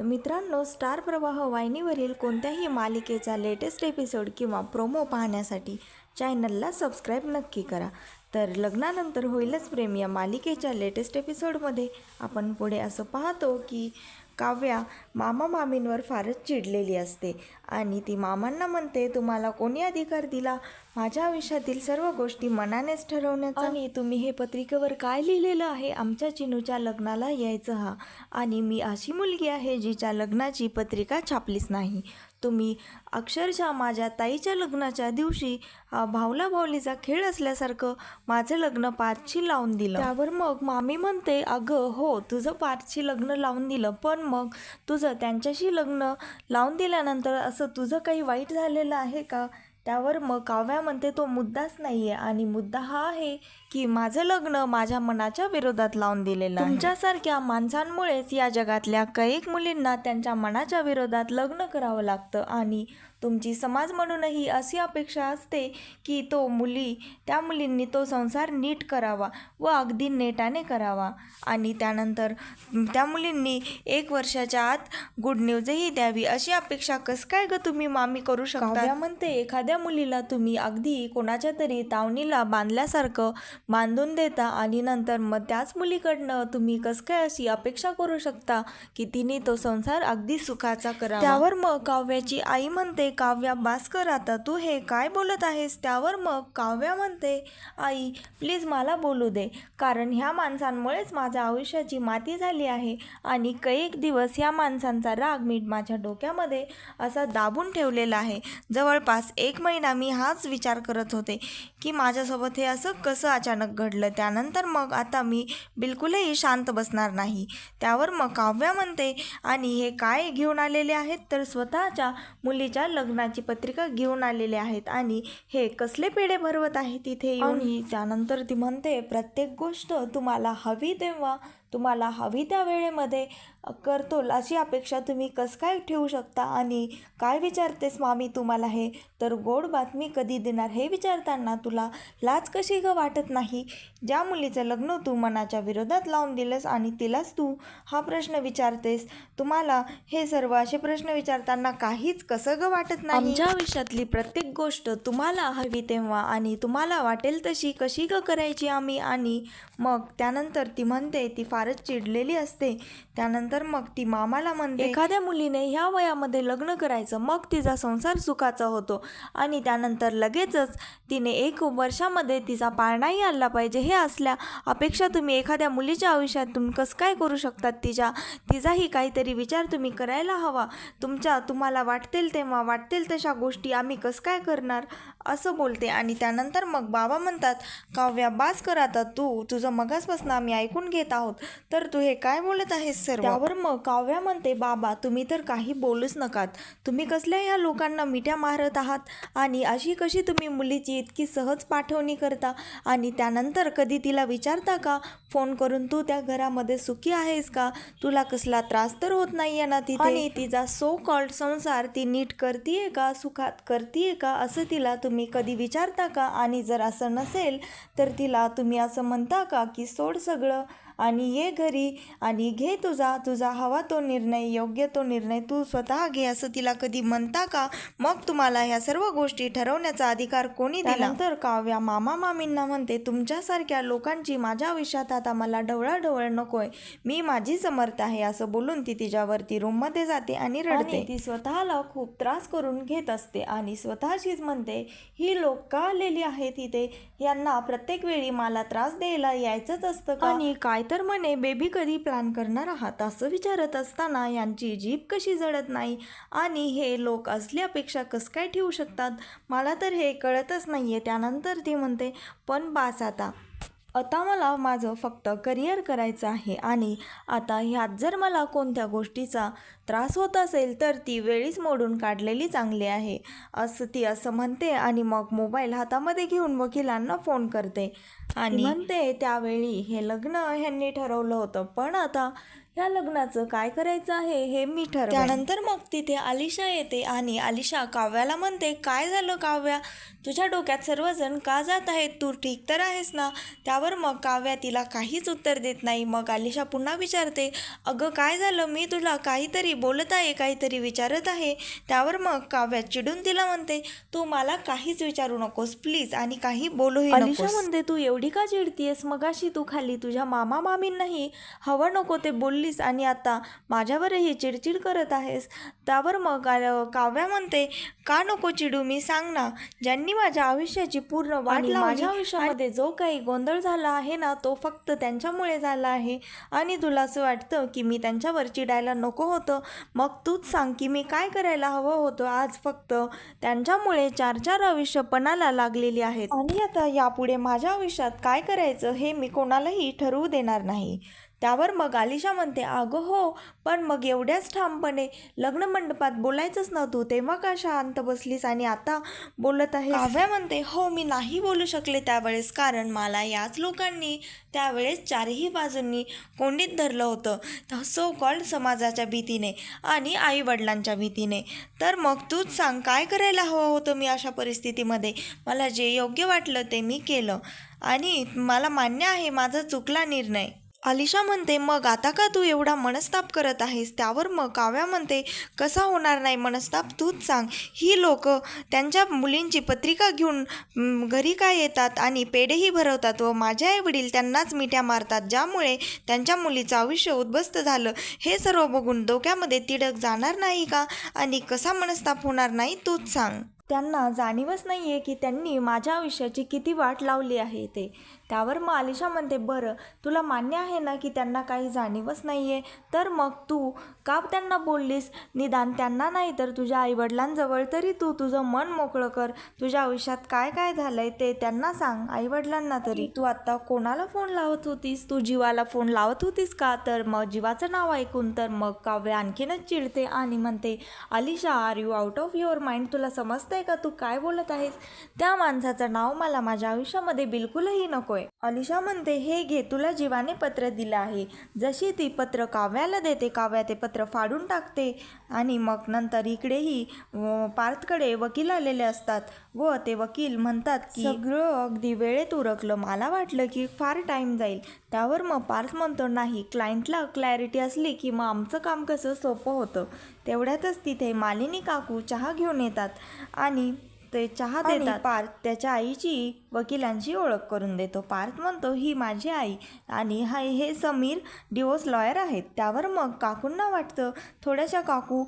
तर मित्रांनो स्टार प्रवाह वाहिनीवरील कोणत्याही मालिकेचा लेटेस्ट एपिसोड किंवा प्रोमो पाहण्यासाठी चॅनलला सबस्क्राईब नक्की करा. तर लग्नानंतर होईलच प्रेम या मालिकेच्या लेटेस्ट एपिसोडमध्ये. आपण पुढे असं पाहतो की काव्या मामा मामींवर फारच चिडलेली असते आणि ती मामांना म्हणते तुम्हाला कोणी अधिकार दिला? माझ्या आयुष्यातील सर्व गोष्टी मनानेच ठरवण्याचा. आणि तुम्ही हे पत्रिकेवर काय लिहिलेलं आहे? आमच्या चिनूच्या लग्नाला यायचं हा. आणि मी अशी मुलगी आहे जिच्या लग्नाची पत्रिका छापलीच नाही. तुम्ही अक्षरशः माझ्या ताईच्या लग्नाच्या दिवशी भावला भावलीचा खेळ असल्यासारखं माझं लग्न पाचशी लावून दिलं. त्यावर मग मामी म्हणते अगं हो तुझं पाचशी लग्न लावून दिलं. पण मग तुझं त्यांच्याशी लग्न लावून दिल्यानंतर असं तुझं काही वाईट झालेलं आहे का? त्यावर मग काव्या म्हणते तो मुद्दाच नाही आहे आणि मुद्दा हा आहे की माझं लग्न माझ्या मनाच्या विरोधात लावून दिलेलं तुमच्यासारख्या माणसांमुळेच या जगातल्या कैक मुलींना त्यांच्या मनाच्या विरोधात लग्न करावं लागतं. आणि तुमची समाज म्हणूनही अशी अपेक्षा असते की तो मुली त्या मुलींनी तो संसार नीट करावा व अगदी नेटाने करावा. आणि त्यानंतर त्या मुलींनी एक वर्षाच्या आत गुड न्यूजही द्यावी अशी अपेक्षा कसं काय ग तुम्ही मामी करू शकता म्हणते एखाद्या मुलीला तुम्ही अगदी कोणाच्या तरी तावणीला बांधल्यासारखं बांधून देता आणि नंतर मग त्याच मुलीकडनं तुम्ही कसं काय अशी अपेक्षा करू शकता की तिने तो संसार अगदी सुखाचा करा त्यावर मग काव्याची आई म्हणते काव्या भास्कर आता तू हे काय बोलत आहेस? त्यावर मग काव्या म्हणते आई प्लीज मला बोलू दे कारण ह्या माणसांमुळेच माझ्या आयुष्याची माती झाली आहे आणि कैक दिवस ह्या माणसांचा राग मी माझ्या डोक्यामध्ये असा दाबून ठेवलेला आहे. जवळपास एक महिना मी हाच विचार करत होते की माझ्यासोबत हे असं कसं अचानक घडलं? त्यानंतर मग आता मी बिलकुलही शांत बसणार नाही. त्यावर मग काव्या म्हणते आणि हे काय घेऊन आलेले आहेत? तर स्वतःच्या मुलीच्या लग्नाची पत्रिका घेऊन आलेले आहेत आणि हे कसले पेढे भरवत आहे? तिथे येऊन त्यानंतर ती म्हणते प्रत्येक गोष्ट तुम्हाला हवी तेव्हा तुम्हाला हवी त्या वेळेमध्ये करतो अशी अपेक्षा तुम्ही कसं काय ठेवू शकता? आणि काय विचारतेस मामी तुम्हाला हे? तर गोड बातमी कधी देणार हे विचारताना तुला लाच कशी ग वाटत नाही? ज्या मुलीचं लग्न तू मनाच्या विरोधात लावून दिलंस आणि तिलाच तू हा प्रश्न विचारतेस तुम्हाला हे सर्व असे प्रश्न विचारताना काहीच कसं ग वाटत नाही? आमच्या आयुष्यातली प्रत्येक गोष्ट तुम्हाला हवी तेव्हा आणि तुम्हाला वाटेल तशी कशी ग करायची आम्ही? आणि मग त्यानंतर ती म्हणते ती फारच चिडलेली असते. त्यानंतर मग ती मामाला म्हणते एखाद्या मुलीने ह्या वयामध्ये लग्न करायचं मग तिचा संसार सुखाचा होतो. आणि त्यानंतर लगेचच तिने एक वर्षामध्ये तिचा पाळणाही आणला पाहिजे. हे असल्या अपेक्षा तुम्ही एखाद्या मुलीच्या आयुष्यात तुम्ही कसं काय करू शकतात? तिच्या तिचाही काहीतरी विचार तुम्ही करायला हवा. तुमच्या तुम्हाला वाटतील तेव्हा वाटतील तशा गोष्टी आम्ही कसं काय करणार? असं बोलते. आणि त्यानंतर मग बाबा म्हणतात काव्या बास कर आता. तू तुझं मगासपासून आम्ही ऐकून घेत आहोत. तर तू हे काय बोलत आहेस सर त्यावर मग काव्या म्हणते बाबा तुम्ही तर काही बोलूच नकात. तुम्ही कसल्या ह्या लोकांना मिठ्या मारत आहात? आणि अशी कशी तुम्ही मुलीची इतकी सहज पाठवणी करता? आणि त्यानंतर कधी तिला विचारता का? फोन करून तू त्या घरामध्ये सुखी आहेस का? तुला कसला त्रास तर होत नाहीये ना तिथे? आणि तिचा सो कॉल्ड संसार ती नीट करतीये का? सुखात करतीये का? असं तिला तुम्ही कधी विचारता का? आणि जर असं नसेल तर तिला तुम्ही असं म्हणता का? की सोड सगळं. आणि ये घरी आणि घे तुझा तुझा हवा तो निर्णय योग्य तो निर्णय तू स्वतः घे असं तिला कधी म्हणता का? मग तुम्हाला ह्या सर्व गोष्टी ठरवण्याचा अधिकार कोणी दिला? नंतर काव्या मामा मामींना म्हणते तुमच्यासारख्या लोकांची माझ्या आयुष्यात आता मला ढवळाढवळ नकोय. मी माझी समर्थ आहे असं बोलून ती तिच्यावरती रूममध्ये जाते आणि रडते. ती स्वतःला खूप त्रास करून घेत असते आणि स्वतःशीच म्हणते ही लोक का आलेली आहेत इथे यांना प्रत्येक वेळी मला त्रास द्यायला यायचंच असतं का? आणि काय तर म्हणे बेबी कधी प्लॅन करणार आहात? असं विचारत असताना यांची जीभ कशी जळत नाही आणि हे लोक असली अपेक्षा कसं काय ठेवू शकतात? मला तर हे कळतच नाही आहे त्यानंतर ती म्हणते पण बास आता आता मला माझं फक्त करिअर करायचं आहे आणि आता ह्यात जर मला कोणत्या गोष्टीचा त्रास होत असेल तर ती वेळीच मोडून काढलेली चांगली आहे. असं ती असं म्हणते आणि मग मोबाईल हातामध्ये घेऊन वकिलांना फोन करते. आणि म्हणते त्यावेळी हे लग्न ह्यांनी ठरवलं होतं पण आता ह्या लग्नाचं काय करायचं आहे हे मी ठरव त्यानंतर मग तिथे आलिशा येते आणि आलिशा काव्याला म्हणते काय झालं काव्या? तुझ्या डोक्यात सर्वजण का जात आहेत? तू ठीक तर आहेस ना? त्यावर मग काव्या तिला काहीच उत्तर देत नाही. मग आलिशा पुन्हा विचारते अगं काय झालं? मी तुला काहीतरी बोलत आहे काहीतरी विचारत आहे. त्यावर मग काव्या चिडून तिला म्हणते तू मला काहीच विचारू नकोस प्लीज आणि काही बोलूही अलिशा म्हणते तू एवढी का चिडतीयस? मगाशी तू खाली तुझ्या मामा मामींनाही हवं नको ते बोललीस आणि आता माझ्यावरही चिडचिड करत आहेस. त्यावर मग काव्या म्हणते का नको चिडू? मी सांग ना. ज्यांनी माझ्या आयुष्याची पूर्ण वाट माझ्या आयुष्यामध्ये जो काही गोंधळ झाला आहे ना तो फक्त त्यांच्यामुळे झाला आहे. आणि तुला असं वाटतं की मी त्यांच्यावर चिडायला नको होतं? मग तूच सांग की मी काय करायला हवं होतं आज फक्त? त्यांच्यामुळे चार चार आयुष्य पणाला लागलेली आहेत. आणि आता यापुढे माझ्या आयुष्यात काय करायचं हे मी कोणालाही ठरवू देणार नाही. त्यावर मग आलिशा म्हणते अगं हो पण मग एवढ्याच ठामपणे लग्न मंडपात बोलायचंच नव्हतं. तेव्हा का शांत बसलीस आणि आता बोलत आहे काव्या म्हणते हो मी नाही बोलू शकले त्यावेळेस कारण मला याच लोकांनी त्यावेळेस चारही बाजूंनी कोंडीत धरलं होतं. सो कॉल्ड समाजाच्या भीतीने आणि आईवडिलांच्या भीतीने. तर मग तूच सांग काय करायला हवं होतं मी अशा परिस्थितीमध्ये? मला जे योग्य वाटलं ते मी केलं. आणि मला मान्य आहे माझा चुकला निर्णय. अलिशा म्हणते मग आता का तू एवढा मनस्ताप करत आहेस? त्यावर मग काव्या म्हणते कसा होणार नाही मनस्ताप? तूच सांग. ही लोक त्यांच्या मुलींची पत्रिका घेऊन घरी काय येतात आणि पेढेही भरवतात व माझे आई वडील त्यांनाच मिठ्या मारतात ज्यामुळे त्यांच्या मुलीचं आयुष्य उद्ध्वस्त झालं. हे सर्व बघून डोक्यामध्ये तिडक जाणार नाही का? आणि कसा मनस्ताप होणार नाही? तूच सांग. त्यांना जाणीवच नाही आहे की त्यांनी माझ्या आयुष्याची किती वाट लावली आहे ते. त्यावर मग आलिशा म्हणते बरं तुला मान्य आहे ना की त्यांना काही जाणीवच नाही आहे तर मग तू का त्यांना बोललीस? निदान त्यांना नाही तर तुझ्या आईवडिलांजवळ तरी तू तुझं मन मोकळं कर. तुझ्या आयुष्यात काय काय झालंय ते त्यांना सांग आईवडिलांना तरी. तू आत्ता कोणाला फोन लावत होतीस? तू जीवाला फोन लावत होतीस का? तर मग जीवाचं नाव ऐकून तर मग काव्य आणखीनच चिडते आणि म्हणते Alisha are you out of your mind तुला समजतंय का तू काय बोलत आहेस? त्या माणसाचं नाव मला माझ्या आयुष्यामध्ये बिलकुलही होय. अलिशा म्हणते हे घे तुला जीवाने पत्र दिलं आहे. जशी ती पत्र काव्याला देते काव्या ते पत्र फाडून टाकते आणि मग नंतर इकडेही पार्थकडे वकील आलेले असतात. व ते वकील म्हणतात की सगळं अगदी वेळेत उरकलं. मला वाटलं की फार टाईम जाईल. त्यावर मग पार्थ म्हणतो नाही क्लायंटला क्लॅरिटी असली की मग आमचं काम कसं सोपं होतं. तेवढ्यातच तिथे मालिनी काकू चहा घेऊन येतात आणि ते चहा देतात. पार्थ त्याच्या आईची वकिलांची ओळख करून देतो. पार्थ म्हणतो ही माझी आई आणि हा हे समीर डिवोर्स लॉयर आहेत. त्यावर मग काकूंना वाटतं. थोड्याशा काकू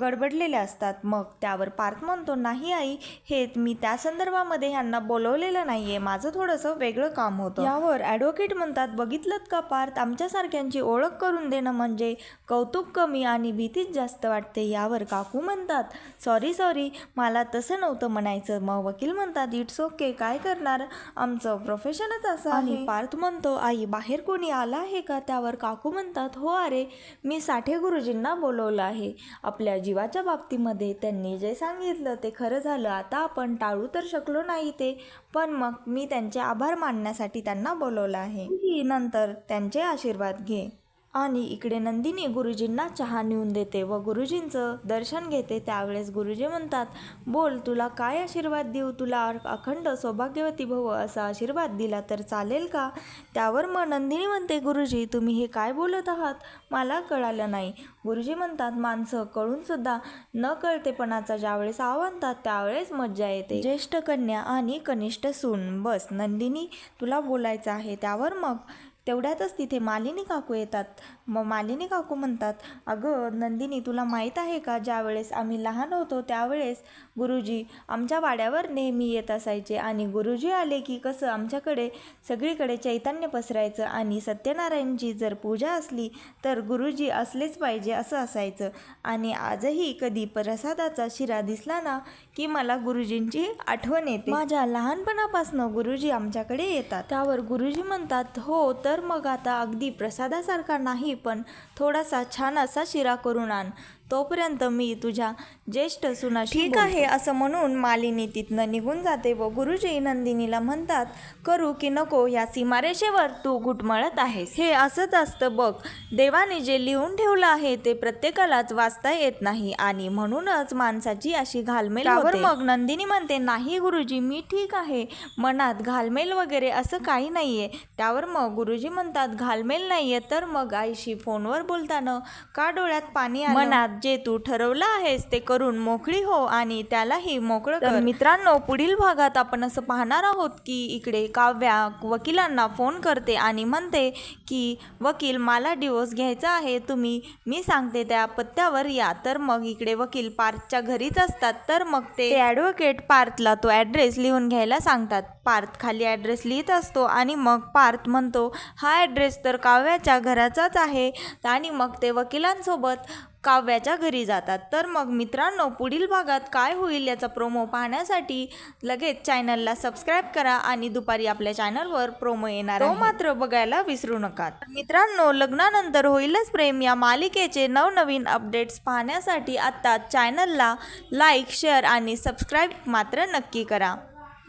गडबडलेल्या असतात. मग त्यावर पार्थ म्हणतो नाही आई हे मी त्या संदर्भामध्ये ह्यांना बोलवलेलं नाही आहे माझं थोडंसं वेगळं काम होतं. यावर ॲडव्होकेट म्हणतात बघितलं का पार्थ? आमच्यासारख्यांची ओळख करून देणं म्हणजे कौतुक कमी आणि भीतीच जास्त वाटते. यावर काकू म्हणतात सॉरी सॉरी मला तसं नव्हतं म्हणायचं. मग वकील म्हणतात इट्स ओके काय करणार? आमचं प्रोफेशनच असं आणि पार्थ म्हणतो आई बाहेर कोणी आला आहे का? त्यावर काकू म्हणतात हो अरे मी साठे गुरुजींना बोलवलं आहे. आपल्या जीवाच्या बाबतीमध्ये त्यांनी जे सांगितलं ते खरं झालं. आता आपण टाळू तर शकलो नाही ते पण मग मी त्यांचे आभार मानण्यासाठी त्यांना बोलवलं आहे. नंतर त्यांचे आशीर्वाद घे. आणि इकडे नंदिनी गुरुजींना चहा नेऊन देते व गुरुजींचं दर्शन घेते. त्यावेळेस गुरुजी म्हणतात बोल तुला काय आशीर्वाद देऊ? तुला अखंड सौभाग्यवती भव असा आशीर्वाद दिला तर चालेल का? त्यावर मग नंदिनी म्हणते गुरुजी तुम्ही हे काय बोलत आहात? मला कळालं नाही. गुरुजी म्हणतात माणसं कळूनसुद्धा न कळतेपणाचा ज्यावेळेस आव्हानतात त्यावेळेस मज्जा येते. ज्येष्ठ कन्या आणि कनिष्ठ सून बस नंदिनी तुला बोलायचं आहे. त्यावर मग तेवढ्यातच तिथे मालिनी काकू येतात. मग मालिनी काकू म्हणतात अगं नंदिनी तुला माहीत आहे का ज्यावेळेस आम्ही लहान होतो त्यावेळेस गुरुजी आमच्या वाड्यावर नेहमी येत असायचे आणि गुरुजी आले की कसं आमच्याकडे सगळीकडे चैतन्य पसरायचं आणि सत्यनारायणची जर पूजा असली तर गुरुजी असलेच पाहिजे असं असायचं. आणि आजही कधी प्रसादाचा शिरा दिसला ना की मला गुरुजींची आठवण येते. माझ्या लहानपणापासून गुरुजी आमच्याकडे येतात. त्यावर गुरुजी म्हणतात हो तर तर मग आता अगदी प्रसादासारखा नाही पण थोडासा छान असा शिरा करून आण. तोपर्यंत मी तुझ्या ज्येष्ठ सुनाशी ठीक आहे असं म्हणून मालिनी तिथनं निघून जाते व गुरुजी नंदिनीला म्हणतात करू की नको या सीमारेषेवर तू घुटमळत आहेस. हे असंच असतं बघ. देवाने जे लिहून ठेवलं आहे ते प्रत्येकालाच वाचता येत नाही आणि म्हणूनच माणसाची अशी घालमेल होते. मग? नंदिनी म्हणते नाही गुरुजी मी ठीक आहे. मनात घालमेल वगैरे असं काही नाहीये. त्यावर मग गुरुजी म्हणतात घालमेल नाहीये तर मग आईशी फोनवर बोलताना का डोळ्यात पाणी? मनात जे तू ठरवलं आहेस ते करून मोकळी हो आणि त्यालाही मोकळं कर. मित्रांनो पुढील भागात आपण असं पाहणार आहोत की इकडे काव्या वकिलांना फोन करते आणि म्हणते की वकील मला डिवोर्स घ्यायचा आहे तुम्ही मी सांगते त्या पत्त्यावर या. तर मग इकडे वकील पार्थच्या घरीच असतात. तर मग ते ॲडव्होकेट पार्थला तो ॲड्रेस लिहून घ्यायला सांगतात. पार्थ खाली ॲड्रेस लिहित असतो आणि मग पार्थ म्हणतो हा ॲड्रेस तर काव्याच्या घराचाच आहे. आणि मग ते वकिलांसोबत काव्याच्या घरी जातात. तर मग मित्रांनो पुढील भागात काय होईल याचा प्रोमो पाहण्यासाठी लगेच चॅनलला सबस्क्राईब करा आणि दुपारी आपल्या चॅनलवर प्रोमो येणार तो मात्र बघायला विसरू नका तर मित्रांनो लग्नानंतर होईलच प्रेम. या मालिकेचे नवनवीन अपडेट्स पाहण्यासाठी आत्ता चॅनलला लाईक शेअर आणि सबस्क्राईब मात्र नक्की करा.